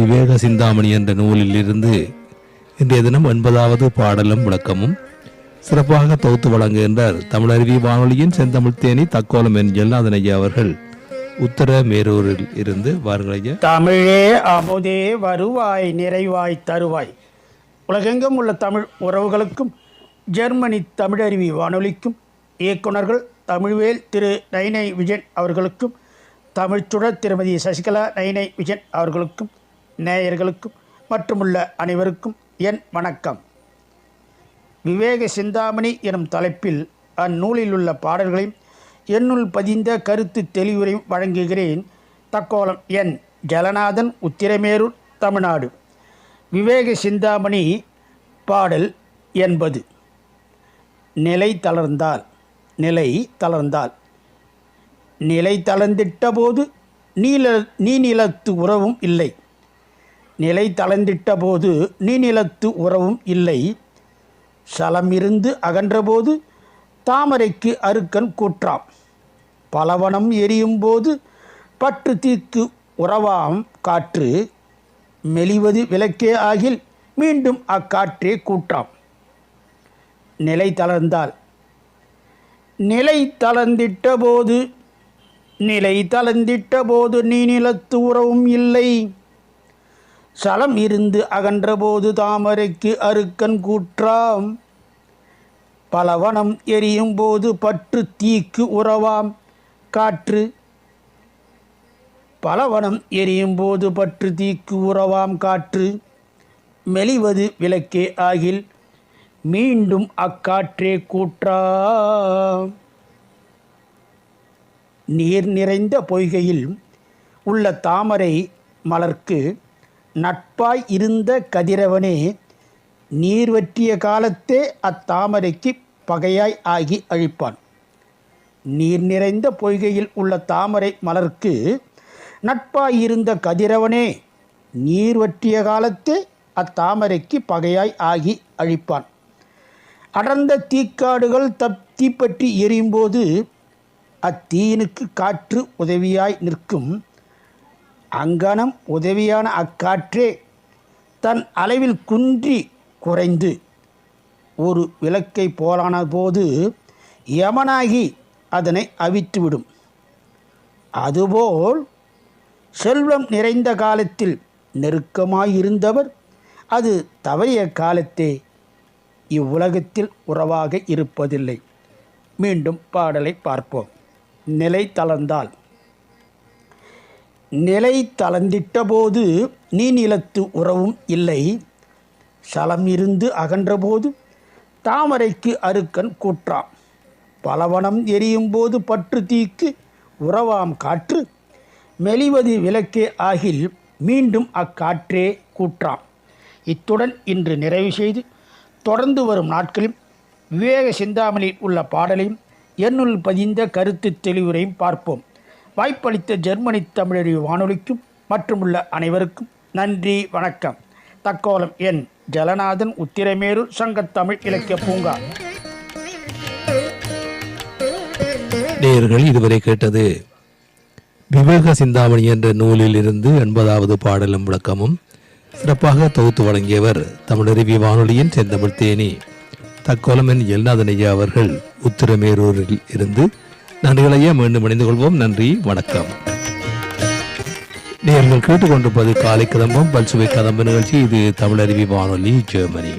விவேக சிந்தாமணி என்ற நூலில் இருந்து இன்றைய தினம் ஒன்பதாவது பாடலும் விளக்கமும் சிறப்பாக தொகுத்து வழங்குகின்றார் தமிழருவி வானொலியின் செந்தமிழ் தேனி தக்கோலம் என்று ஜெல்லாதன் ஐயா அவர்கள். உத்தர மேரூரில் இருந்து வாருங்கள் தமிழே அமுதே வருவாய் நிறைவாய் தருவாய். உலகெங்கும் உள்ள தமிழ் உறவுகளுக்கும் ஜெர்மனி தமிழருவி வானொலிக்கும் இயக்குனர்கள் தமிழ்வேல் திரு நைனை விஜயன் அவர்களுக்கும் தமிழ்ச்சுடர் திருமதி சசிகலா நைனை விஜயன் அவர்களுக்கும் நேயர்களுக்கும் மற்றுமுள்ள அனைவருக்கும் என் வணக்கம். விவேக சிந்தாமணி எனும் தலைப்பில் அந்நூலில் உள்ள பாடல்களையும் என்னுள் பதிந்த கருத்து தெளிவுரையும் வழங்குகிறேன். தக்கோலம் என் ஜலநாதன் உத்திரமேரூர் தமிழ்நாடு. விவேக சிந்தாமணி பாடல் என்பது. நிலை தளர்ந்தால் நிலை தளர்ந்தால். நிலை தளர்ந்திட்ட போது நீல நீநிலத்து உறவும் இல்லை. நிலை தளர்ந்திட்ட போது நீநிலத்து உறவும் இல்லை. சலமிருந்து அகன்றபோது தாமரைக்கு அருக்கன் கூற்றாம். பலவனம் எரியும் போது பற்று தீக்கு உறவாம் காற்று. மெலிவது விளக்கே ஆகில் மீண்டும் அக்காற்றே கூற்றாம். நிலை தளர்ந்தால். நிலை தளர்ந்திட்ட போது நிலை தளர்ந்திட்ட போது நீ நிலத்து உறவும் இல்லை. சலம் இருந்து அகன்றபோது தாமரைக்கு அருக்கன் கூற்றாம். பலவனம் எரியும் போது பற்று தீக்கு உறவாம். காற்று. பலவனம் எரியும் போது பற்று தீக்கு உறவாம். காற்று. மெலிவது விளக்கே ஆகில் மீண்டும் அக்காற்றே கூற்றாம். நீர் நிறைந்த பொய்கையில் உள்ள தாமரை மலர்க்கு நட்பாய் இருந்த கதிரவனே நீர் வற்றிய காலத்தே அத்தாமரைக்கு பகையாய் ஆகி அழிப்பான். நீர் நிறைந்த பொய்கையில் உள்ள தாமரை மலர்க்கு நட்பாய் இருந்த கதிரவனே நீர் வற்றிய காலத்தே அத்தாமரைக்கு பகையாய் ஆகி அழிப்பான். அடர்ந்த தீக்காடுகள் தப் தீப்பற்றி எரியும்போது அத்தீனுக்கு காற்று உதவியாய் நிற்கும். அங்கனம் உதவியான அக்காற்றே தன் அளவில் குன்றி குறைந்து ஒரு விளக்கை போலான போது யமனாகி அதனை அவித்துவிடும். அதுபோல் செல்வம் நிறைந்த காலத்தில் நெருக்கமாயிருந்தவர் அது தவறிய காலத்தே இவ்வுலகத்தில் உறவாக இருப்பதில்லை. மீண்டும் பாடலை பார்ப்போம். நிலை தளர்ந்தால் நிலை தளர்ந்திட்டபோது நீநிலத்து நீ நிலத்து உறவும் இல்லை. சலம் இருந்து அகன்றபோது தாமரைக்கு அருக்கன் கூற்றாம். பலவனம் எரியும்போது பற்று தீக்கு உறவாம் காற்று. மெலிவது விளக்கே ஆகில் மீண்டும் அக்காற்றே கூற்றாம். இத்துடன் இன்று நிறைவு செய்து தொடர்ந்து வரும் நாட்களில் விவேக சிந்தாமணியில் உள்ள பாடலையும் என்னுள் பதிந்த கருத்து தெளிவுரையும் பார்ப்போம். வாய்ப்பளித்த ஜெர்மனி தமிழறிவு வானொலிக்கும் மற்றும் உள்ள அனைவருக்கும் நன்றி வணக்கம். தக்கோலம் என் ஜலநாதன் உத்திரமேரூர் சங்கத்தமிழ் இலக்கிய பூங்கா. நேயர்கள் இதுவரை கேட்டது விவேக சிந்தாமணி என்ற நூலில் இருந்து எண்பதாவது பாடலும் விளக்கமும் சிறப்பாக தொகுத்து வழங்கியவர் தமிழருவி வானொலியின் செந்தமிழ் தேனி தக்கோலமன் எல்நாதனையா அவர்கள் உத்திரமேரூரில் இருந்து நன்றிகளையே மீண்டும் இணைந்து கொள்வோம். நன்றி வணக்கம். நேர்கள் கேட்டுக்கொண்டிருப்பது காலை கதம்பம் பல்சுவை கதம்ப நிகழ்ச்சி. இது தமிழருவி வானொலி ஜெர்மனி.